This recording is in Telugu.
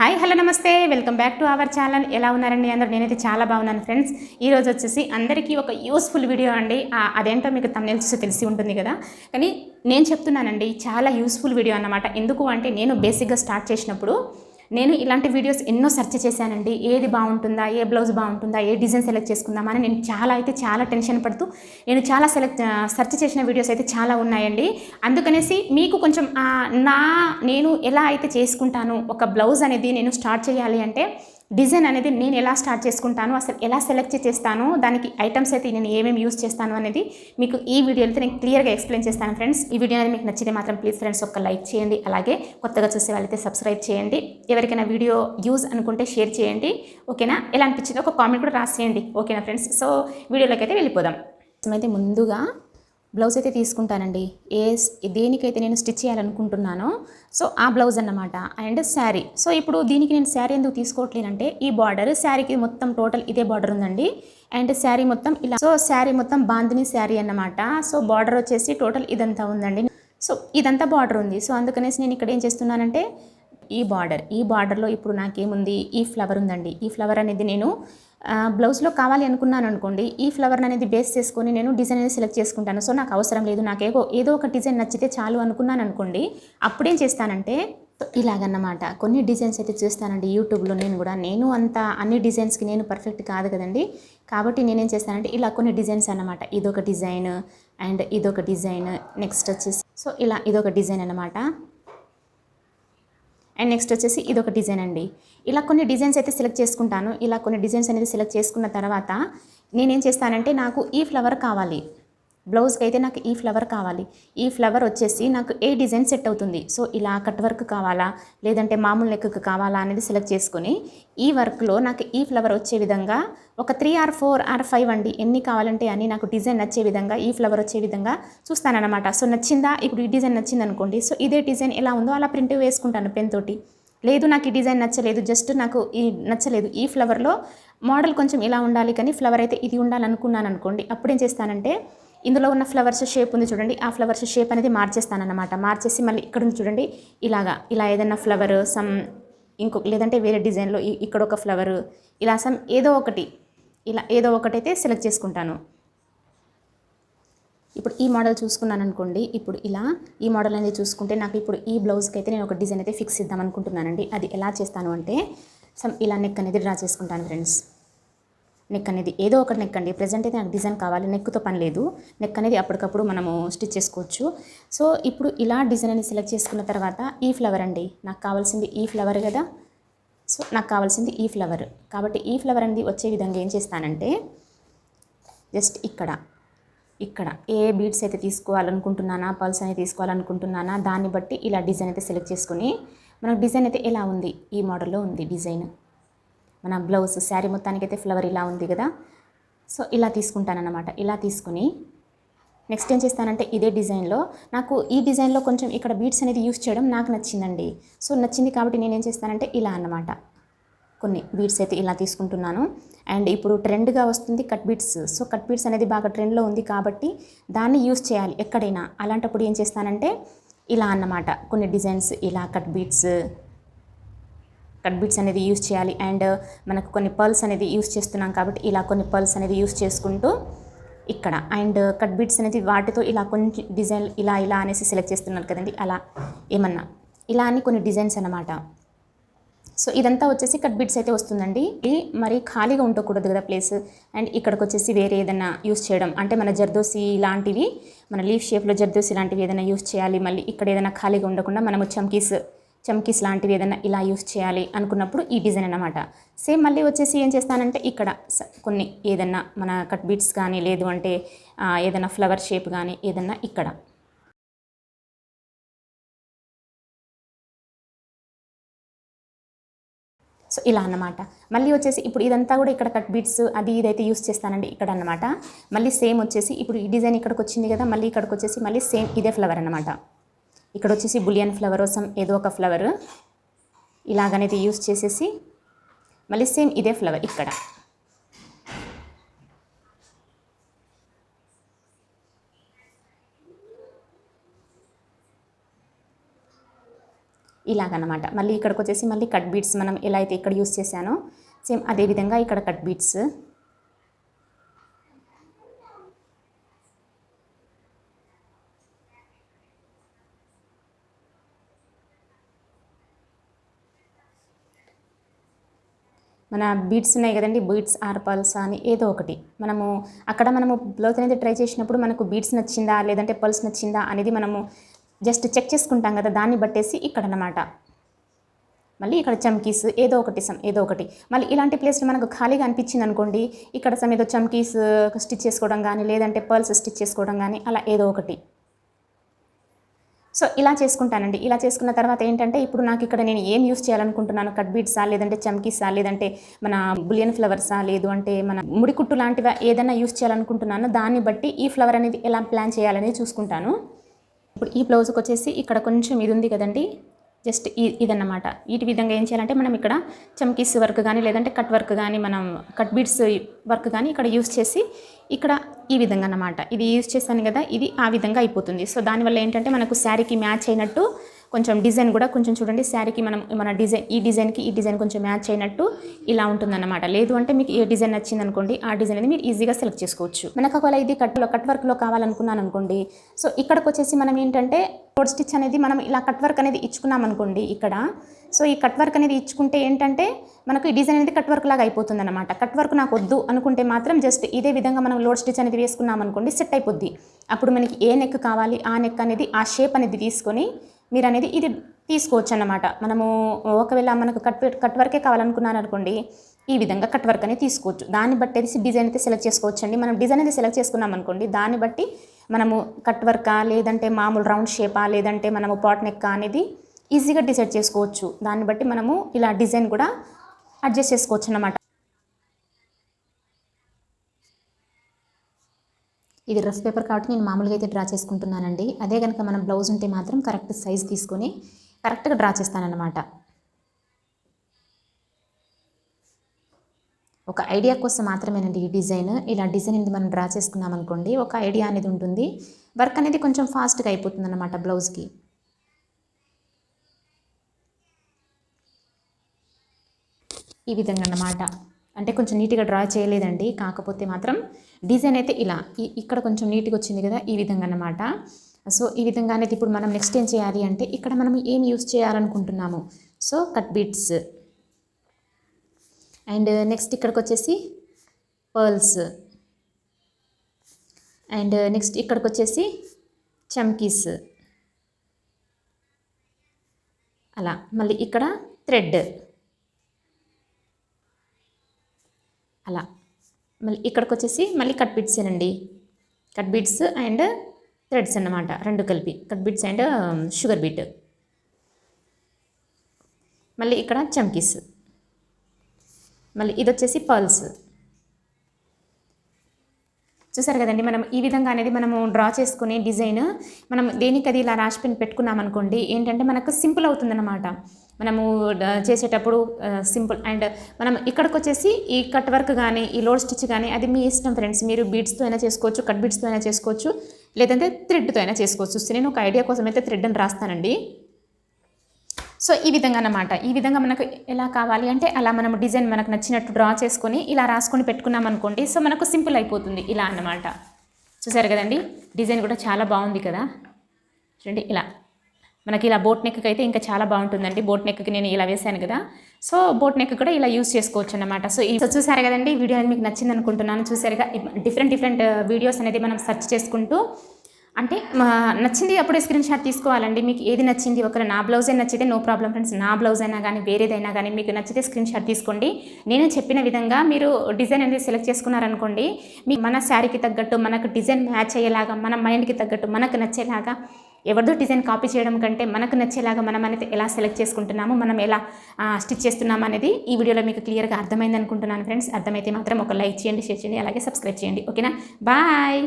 హాయ్ హలో నమస్తే. Welcome back to our channel. ఎలా ఉన్నారండి అందరూ? నేనైతే చాలా బాగున్నాను ఫ్రెండ్స్. ఈ రోజు వచ్చేసి అందరికీ ఒక యూస్ఫుల్ వీడియో అండి. అదేంటో మీకు తమిళ చూసి తెలిసి ఉంటుంది కదా. కానీ నేను చెప్తున్నానండి చాలా యూస్ఫుల్ వీడియో అన్నమాట. ఎందుకు అంటే నేను బేసిక్గా స్టార్ట్ చేసినప్పుడు నేను ఇలాంటి వీడియోస్ ఎన్నో సెర్చ్ చేశానండి. ఏది బాగుంటుందా ఏ బ్లౌజ్ బాగుంటుందా ఏ డిజైన్ సెలెక్ట్ చేసుకుందామా అని నేను చాలా అయితే చాలా టెన్షన్ పడుతూ నేను చాలా సెలెక్ట్ సెర్చ్ చేసిన వీడియోస్ అయితే చాలా ఉన్నాయండి. అందుకనేసి మీకు కొంచెం నా నేను ఎలా అయితే చేసుకుంటాను ఒక బ్లౌజ్ అనేది నేను స్టార్ట్ చేయాలి అంటే డిజైన్ అనేది నేను ఎలా స్టార్ట్ చేసుకుంటాను అసలు ఎలా సెలెక్ట్ చేస్తాను దానికి ఐటమ్స్ అయితే నేను ఏమేమి యూస్ చేస్తాను అనేది మీకు ఈ వీడియోలో అయితే నేను క్లియర్గా ఎక్స్ప్లెయిన్ చేస్తాను ఫ్రెండ్స్. ఈ వీడియో అనేది మీకు నచ్చితే మాత్రం ప్లీజ్ ఫ్రెండ్స్ ఒక లైక్ చేయండి అలాగే కొత్తగా చూసే వాళ్ళైతే సబ్స్క్రైబ్ చేయండి. ఎవరికైనా వీడియో యూజ్ అనుకుంటే షేర్ చేయండి ఓకేనా? ఎలా అనిపించిందో ఒక కామెంట్ కూడా రాసేయండి ఓకేనా ఫ్రెండ్స్? సో వీడియోలోకి అయితే వెళ్ళిపోదాం. అయితే ముందుగా బ్లౌజ్ అయితే తీసుకుంటానండి. ఏ దేనికైతే నేను స్టిచ్ చేయాలనుకుంటున్నానో సో ఆ బ్లౌజ్ అన్నమాట. అండ్ శారీ. సో ఇప్పుడు దీనికి నేను శారీ ఎందుకు తీసుకోవట్లేనంటే ఈ బార్డర్ శారీకి మొత్తం టోటల్ ఇదే బార్డర్ ఉందండి. అండ్ శారీ మొత్తం ఇలా సో శారీ మొత్తం బాందిని శారీ అన్నమాట. సో బార్డర్ వచ్చేసి టోటల్ ఇదంతా ఉందండి. సో ఇదంతా బార్డర్ ఉంది. సో అందుకనేసి నేను ఇక్కడ ఏం చేస్తున్నానంటే ఈ బార్డర్ ఈ బార్డర్లో ఇప్పుడు నాకేముంది ఈ ఫ్లవర్ ఉందండి. ఈ ఫ్లవర్ అనేది నేను బ్లౌజ్లో కావాలి అనుకున్నాను అనుకోండి ఈ ఫ్లవర్ అనేది బేస్ చేసుకొని నేను డిజైన్ అనేది సెలెక్ట్ చేసుకుంటాను. సో నాకు అవసరం లేదు నాకు ఏదో ఏదో ఒక డిజైన్ నచ్చితే చాలు అనుకున్నాను అనుకోండి అప్పుడేం చేస్తానంటే ఇలాగన్నమాట. కొన్ని డిజైన్స్ అయితే చూస్తానండి యూట్యూబ్లో నేను కూడా. నేను అంత అన్ని డిజైన్స్కి నేను పర్ఫెక్ట్ కాదు కదండి. కాబట్టి నేనేం చేస్తానంటే ఇలా కొన్ని డిజైన్స్ అన్నమాట. ఇదొక డిజైన్ అండ్ ఇదొక డిజైన్. నెక్స్ట్ వచ్చేసి సో ఇలా ఇదొక డిజైన్ అన్నమాట. అండ్ నెక్స్ట్ వచ్చేసి ఇది ఒక డిజైన్ అండి. ఇలా కొన్ని డిజైన్స్ అయితే సెలెక్ట్ చేసుకుంటాను. ఇలా కొన్ని డిజైన్స్ అనేది సెలెక్ట్ చేసుకున్న తర్వాత నేనేం చేస్తానంటే నాకు ఈ ఫ్లవర్ కావాలి. బ్లౌజ్కి అయితే నాకు ఈ ఫ్లవర్ కావాలి. ఈ ఫ్లవర్ వచ్చేసి నాకు ఏ డిజైన్ సెట్ అవుతుంది? సో ఇలా కట్ వర్క్ కావాలా? లేదంటే మామూలు నెక్కు కావాలా? అనేది సెలెక్ట్ చేసుకొని ఈ వర్క్లో నాకు ఈ ఫ్లవర్ వచ్చే విధంగా ఒక three or four or five అండి. ఎన్ని కావాలంటే అని నాకు డిజైన్ నచ్చే విధంగా ఈ ఫ్లవర్ వచ్చే విధంగా చూస్తానన్నమాట. సో నచ్చిందా? ఇప్పుడు ఈ డిజైన్ నచ్చింది అనుకోండి సో ఇదే డిజైన్ ఎలా ఉందో అలా ప్రింట్ వేసుకుంటాను పెన్ తోటి. లేదు నాకు ఈ డిజైన్ నచ్చలేదు. జస్ట్ నాకు ఈ నచ్చలేదు. ఈ ఫ్లవర్లో మోడల్ కొంచెం ఇలా ఉండాలి కానీ ఫ్లవర్ అయితే ఇది ఉండాలనుకున్నాను అనుకోండి అప్పుడేం చేస్తానంటే ఇందులో ఉన్న ఫ్లవర్స్ షేప్ ఉంది చూడండి. ఆ ఫ్లవర్స్ షేప్ అనేది మార్చేస్తానన్నమాట. మార్చేసి మళ్ళీ ఇక్కడ ఉంది చూడండి. ఇలాగా ఇలా ఏదైనా ఫ్లవర్ సమ్ ఇంకో లేదంటే వేరే డిజైన్లో ఇక్కడ ఒక ఫ్లవర్ ఇలా సమ్ ఏదో ఒకటి ఇలా ఏదో ఒకటైతే సెలెక్ట్ చేసుకుంటాను. ఇప్పుడు ఈ మోడల్ చూసుకున్నాను అనుకోండి. ఇప్పుడు ఇలా ఈ మోడల్ అనేది చూసుకుంటే నాకు ఇప్పుడు ఈ బ్లౌజ్కి అయితే నేను ఒక డిజైన్ అయితే ఫిక్స్ ఇద్దాం అనుకుంటున్నానండి. అది ఎలా చేస్తాను అంటే సమ్ ఇలా నెక్ అనేది డ్రా చేసుకుంటాను ఫ్రెండ్స్ నెక్ అనేది ఏదో ఒక నెక్ అండి. ప్రజెంట్ అయితే నాకు డిజైన్ కావాలి నెక్తో పని లేదు. నెక్ అనేది అప్పటికప్పుడు మనము స్టిచ్ చేసుకోవచ్చు. సో ఇప్పుడు ఇలా డిజైన్ అనేది సెలెక్ట్ చేసుకున్న తర్వాత ఈ ఫ్లవర్ అండి. నాకు కావాల్సింది ఈ ఫ్లవర్ కదా? సో నాకు కావాల్సింది ఈ ఫ్లవర్. కాబట్టి ఈ ఫ్లవర్ అనేది వచ్చే విధంగా ఏం చేస్తానంటే జస్ట్ ఇక్కడ ఇక్కడ. ఏ బీడ్స్ అయితే తీసుకోవాలనుకుంటున్నానా పల్స్ అనేది తీసుకోవాలనుకుంటున్నానా దాన్ని బట్టి ఇలా డిజైన్ అయితే సెలెక్ట్ చేసుకుని మనకు డిజైన్ అయితే ఎలా ఉంది? ఈ మోడల్లో ఉంది డిజైన్. మన బ్లౌజ్ శారీ మొత్తానికి అయితే ఫ్లవర్ ఇలా ఉంది కదా. సో ఇలా తీసుకుంటానన్నమాట. ఇలా తీసుకుని నెక్స్ట్ ఏం చేస్తానంటే ఇదే డిజైన్లో నాకు ఈ డిజైన్లో కొంచెం ఇక్కడ బీట్స్ అనేది యూస్ చేయడం నాకు నచ్చిందండి. సో నచ్చింది కాబట్టి నేను ఏం చేస్తానంటే ఇలా అన్నమాట. కొన్ని బీట్స్ అయితే ఇలా తీసుకుంటున్నాను. అండ్ ఇప్పుడు ట్రెండ్గా వస్తుంది cut beads. So cut beads అనేది బాగా ట్రెండ్లో ఉంది కాబట్టి దాన్ని యూస్ చేయాలి ఎక్కడైనా. అలాంటప్పుడు ఏం చేస్తానంటే ఇలా అన్నమాట. కొన్ని డిజైన్స్ ఇలా కట్ బీడ్స్ కట్ బీట్స్ అనేది యూస్ చేయాలి. అండ్ మనకు కొన్ని పర్ల్స్ అనేది యూస్ చేస్తున్నాం కాబట్టి ఇలా కొన్ని పర్ల్స్ అనేది యూస్ చేసుకుంటూ ఇక్కడ. అండ్ కట్ బీట్స్ అనేది వాటితో ఇలా కొంచెం డిజైన్ ఇలా ఇలా అనేసి సెలెక్ట్ చేస్తున్నారు కదండి. అలా ఏమన్నా ఇలా అని కొన్ని డిజైన్స్ అన్నమాట. సో ఇదంతా వచ్చేసి కట్ బిట్స్ అయితే వస్తుందండి. ఇది మరి ఖాళీగా ఉండకూడదు కదా ప్లేస్. అండ్ ఇక్కడికి వచ్చేసి వేరే ఏదైనా యూస్ చేయడం. అంటే మన జర్దోసి లాంటివి మన లీఫ్ షేప్లో జర్దోసి లాంటివి ఏదైనా యూస్ చేయాలి. మళ్ళీ ఇక్కడ ఏదైనా ఖాళీగా ఉండకుండా మనము చంకీస్ చమ్కీస్ లాంటివి ఏదైనా ఇలా యూస్ చేయాలి అనుకున్నప్పుడు ఈ డిజైన్ అన్నమాట. సేమ్ మళ్ళీ వచ్చేసి ఏం చేస్తానంటే ఇక్కడ స- కొన్ని ఏదన్నా మన కట్ బీట్స్ కానీ లేదు అంటే ఏదైనా ఫ్లవర్ షేప్ కానీ ఏదన్నా ఇక్కడ. సో ఇలా అన్నమాట. మళ్ళీ వచ్చేసి ఇప్పుడు ఇదంతా కూడా ఇక్కడ కట్ బీట్స్ అది ఇదైతే యూస్ చేస్తానండి ఇక్కడ అన్నమాట. మళ్ళీ సేమ్ వచ్చేసి ఇప్పుడు ఈ డిజైన్ ఇక్కడికి వచ్చింది కదా మళ్ళీ ఇక్కడికి వచ్చేసి మళ్ళీ సేమ్ ఇదే ఫ్లవర్ అన్నమాట. ఇక్కడ వచ్చేసి బులియన్ ఫ్లవర్ కోసం ఏదో ఒక ఫ్లవర్ ఇలాగనేది యూస్ చేసేసి మళ్ళీ సేమ్ ఇదే ఫ్లవర్ ఇక్కడ. ఇలాగనమాట. మళ్ళీ ఇక్కడికి వచ్చేసి మళ్ళీ కట్ బీట్స్ మనం ఎలా అయితే ఇక్కడ యూస్ చేశానో సేమ్ అదే విధంగా ఇక్కడ కట్ బీట్స్ మన బీట్స్ ఉన్నాయి కదండి బీట్స్ ఆర్ పల్స్ అని ఏదో ఒకటి. మనము అక్కడ మనము బ్లౌజ్ అనేది ట్రై చేసినప్పుడు మనకు బీట్స్ నచ్చిందా లేదంటే పల్స్ నచ్చిందా అనేది మనము జస్ట్ చెక్ చేసుకుంటాం కదా దాన్ని బట్టేసి ఇక్కడ అన్నమాట మళ్ళీ ఇక్కడ చమ్కీస్ ఏదో ఒకటి సమ్ ఏదో ఒకటి. మళ్ళీ ఇలాంటి ప్లేస్లో మనకు ఖాళీగా అనిపించింది అనుకోండి ఇక్కడ సమ్ ఏదో చమ్కీస్ స్టిచ్ చేసుకోవడం కానీ లేదంటే పర్ల్స్ స్టిచ్ చేసుకోవడం కానీ అలా ఏదో ఒకటి. సో ఇలా చేసుకుంటానండి. ఇలా చేసుకున్న తర్వాత ఏంటంటే ఇప్పుడు నాకు ఇక్కడ నేను ఏం యూస్ చేయాలనుకుంటున్నాను? కట్ బీట్సా లేదంటే చమ్కీసా లేదంటే మన బులియన్ ఫ్లవర్సా లేదు అంటే మన ముడికుట్టు లాంటివా ఏదైనా యూస్ చేయాలనుకుంటున్నాను? దాన్ని బట్టి ఈ ఫ్లవర్ అనేది ఎలా ప్లాన్ చేయాలనేది చూసుకుంటాను. ఇప్పుడు ఈ బ్లౌజ్కి వచ్చేసి ఇక్కడ కొంచెం ఇది ఉంది కదండి. జస్ట్ ఈ ఇదన్నమాట. వీటి విధంగా ఏం చేయాలంటే మనం ఇక్కడ చమ్కీస్ వర్క్ కానీ లేదంటే కట్ వర్క్ కానీ మనం కట్ బీడ్స్ వర్క్ కానీ ఇక్కడ యూస్ చేసి ఇక్కడ ఈ విధంగా అన్నమాట. ఇది యూస్ చేశాను కదా ఇది ఆ విధంగా అయిపోతుంది. సో దానివల్ల ఏంటంటే మనకు శారీకి మ్యాచ్ అయినట్టు కొంచెం డిజైన్ కూడా కొంచెం చూడండి శారీకి మనం మన డిజైన్ ఈ డిజైన్కి ఈ డిజైన్ కొంచెం మ్యాచ్ అయినట్టు ఇలా ఉంటుందన్నమాట. లేదు అంటే మీకు ఏ డిజైన్ నచ్చింది అనుకోండి ఆ డిజైన్ అనేది మీరు ఈజీగా సెలెక్ట్ చేసుకోవచ్చు. మనకు ఒకవేళ ఇది కట్లో కట్ వర్క్లో కావాలనుకున్నాను అనుకోండి సో ఇక్కడికి వచ్చేసి మనం ఏంటంటే కోడ్ స్టిచ్ అనేది మనం ఇలా కట్ వర్క్ అనేది ఇచ్చుకున్నాం అనుకోండి ఇక్కడ సో ఈ కట్ వర్క్ అనేది ఇచ్చుకుంటే ఏంటంటే మనకు ఈ డిజైన్ అనేది కట్ వర్క్ లాగా అయిపోతుంది అనమాట కట్ వర్క్ నాకు వద్దు అనుకుంటే మాత్రం జస్ట్ ఇదే విధంగా మనం లోడ్ స్టిచ్ అనేది వేసుకున్నాం అనుకోండి సెట్ అయిపోద్ది. అప్పుడు మనకి ఏ నెక్ కావాలి ఆ నెక్ అనేది ఆ షేప్ అనేది తీసుకొని మీరు అనేది ఇది తీసుకోవచ్చు అన్నమాట మనము ఒకవేళ మనకు కట్ కట్ వర్కే కావాలనుకున్నాను అనుకోండి ఈ విధంగా కట్ వర్క్ అనేది తీసుకోవచ్చు. దాన్ని బట్టి అయితే డిజైన్ అయితే సెలెక్ట్ చేసుకోవచ్చు అండి మనం డిజైన్ అయితే సెలెక్ట్ చేసుకున్నాం అనుకోండి దాన్ని బట్టి మనము కట్ వర్కా లేదంటే మామూలు రౌండ్ షేపా లేదంటే మనము పాట్ నెక్ అనేది ఈజీగా డిసైడ్ చేసుకోవచ్చు. దాన్ని బట్టి మనము ఇలా డిజైన్ కూడా అడ్జస్ట్ చేసుకోవచ్చు అన్నమాట ఇది డ్రెస్ పేపర్ కాబట్టి నేను మామూలుగా అయితే డ్రా చేసుకుంటున్నానండి. అదే కనుక మనం బ్లౌజ్ ఉంటే మాత్రం కరెక్ట్ సైజ్ తీసుకొని కరెక్ట్గా డ్రా చేస్తానన్నమాట. ఒక ఐడియా కోసం మాత్రమేనండి ఈ డిజైన్. ఇలా డిజైన్ అనేది మనం డ్రా చేసుకున్నాం అనుకోండి ఒక ఐడియా అనేది ఉంటుంది. వర్క్ అనేది కొంచెం ఫాస్ట్గా అయిపోతుంది అన్నమాట బ్లౌజ్కి. ఈ విధంగా అన్నమాట. అంటే కొంచెం నీట్గా డ్రా చేయలేదండి. కాకపోతే మాత్రం డిజైన్ అయితే ఇలా ఇక్కడ కొంచెం నీట్గా వచ్చింది కదా ఈ విధంగా అన్నమాట సో ఈ విధంగా అనేది ఇప్పుడు మనం నెక్స్ట్ ఏం చేయాలి అంటే ఇక్కడ మనం ఏం యూస్ చేయాలనుకుంటున్నాము? So cut beads. And next ఇక్కడికి వచ్చేసి పర్ల్స్. అండ్ నెక్స్ట్ ఇక్కడికి వచ్చేసి చమ్కీస్. అలా. మళ్ళీ ఇక్కడ థ్రెడ్. అలా. మళ్ళీ ఇక్కడికి వచ్చేసి మళ్ళీ కట్ బిట్సేనండి కట్ బిట్స్ అండ్ థ్రెడ్స్ అన్నమాట రెండు కలిపి. Cut bits and sugar bead. మళ్ళీ ఇక్కడ చమ్కీస్. మళ్ళీ ఇది వచ్చేసి పర్ల్స్. చూసారు కదండి మనం ఈ విధంగా అనేది మనము డ్రా చేసుకునే డిజైన్ మనం దేనికి అది ఇలా రాసి పెన్ పెట్టుకున్నాం అనుకోండి ఏంటంటే మనకు సింపుల్ అవుతుందన్నమాట. మనము చేసేటప్పుడు సింపుల్. అండ్ మనం ఇక్కడికి వచ్చేసి ఈ కట్ వర్క్ కానీ ఈ లోడ్ స్టిచ్ కానీ అది మీ ఇష్టం ఫ్రెండ్స్. మీరు బీడ్స్తో అయినా చేసుకోవచ్చు కట్ బీడ్స్తో అయినా చేసుకోవచ్చు లేదంటే థ్రెడ్తో అయినా చేసుకోవచ్చు. సో నేను ఒక ఐడియా కోసం అయితే థ్రెడ్ అని రాస్తానండి. సో ఈ విధంగా అన్నమాట. ఈ విధంగా మనకు ఎలా కావాలి అంటే అలా మనం డిజైన్ మనకు నచ్చినట్టు డ్రా చేసుకొని ఇలా రాసుకొని పెట్టుకున్నాం అనుకోండి సో మనకు సింపుల్ అయిపోతుంది. ఇలా అన్నమాట. చూసారు కదండి? డిజైన్ కూడా చాలా బాగుంది కదా? చూడండి ఇలా. మనకి ఇలా బోట్ నెక్కి అయితే ఇంకా చాలా బాగుంటుందండి. బోట్ నెక్కి నేను ఇలా వేశాను కదా. సో బోట్ నెక్ కూడా ఇలా యూస్ చేసుకోవచ్చు అనమాట సో ఈ- సో చూసారు కదండి వీడియో అనేది మీకు నచ్చింది అనుకుంటున్నాను. చూసారుగా డిఫరెంట్ డిఫరెంట్ వీడియోస్ అనేది మనం సెర్చ్ చేసుకుంటూ అంటే నచ్చింది అప్పుడే స్క్రీన్ షాట్ తీసుకోవాలండి. మీకు ఏది నచ్చింది ఒకరు నా బ్లౌజే నచ్చితే నో ప్రాబ్లం ఫ్రెండ్స్ నా బ్లౌజ్ అయినా కానీ వేరేదైనా కానీ మీకు నచ్చితే స్క్రీన్ షాట్ తీసుకోండి. నేను చెప్పిన విధంగా మీరు డిజైన్ అనేది సెలెక్ట్ చేసుకున్నారనుకోండి మీ మన శారీకి తగ్గట్టు మనకు డిజైన్ మ్యాచ్ అయ్యేలాగా మన మైండ్కి తగ్గట్టు మనకు నచ్చేలాగా ఎవరిదో డిజైన్ కాపీ చేయడం కంటే మనకు నచ్చేలాగా మనం అనేది ఎలా సెలెక్ట్ చేసుకుంటున్నాము మనం ఎలా స్టిచ్ చేస్తున్నాము అనేది ఈ వీడియోలో మీకు క్లియర్గా అర్థమైంది అనుకుంటున్నాను ఫ్రెండ్స్. అర్థమైతే మాత్రం ఒక లైక్ చేయండి షేర్ చేయండి అలాగే సబ్స్క్రైబ్ చేయండి. ఓకేనా? బాయ్!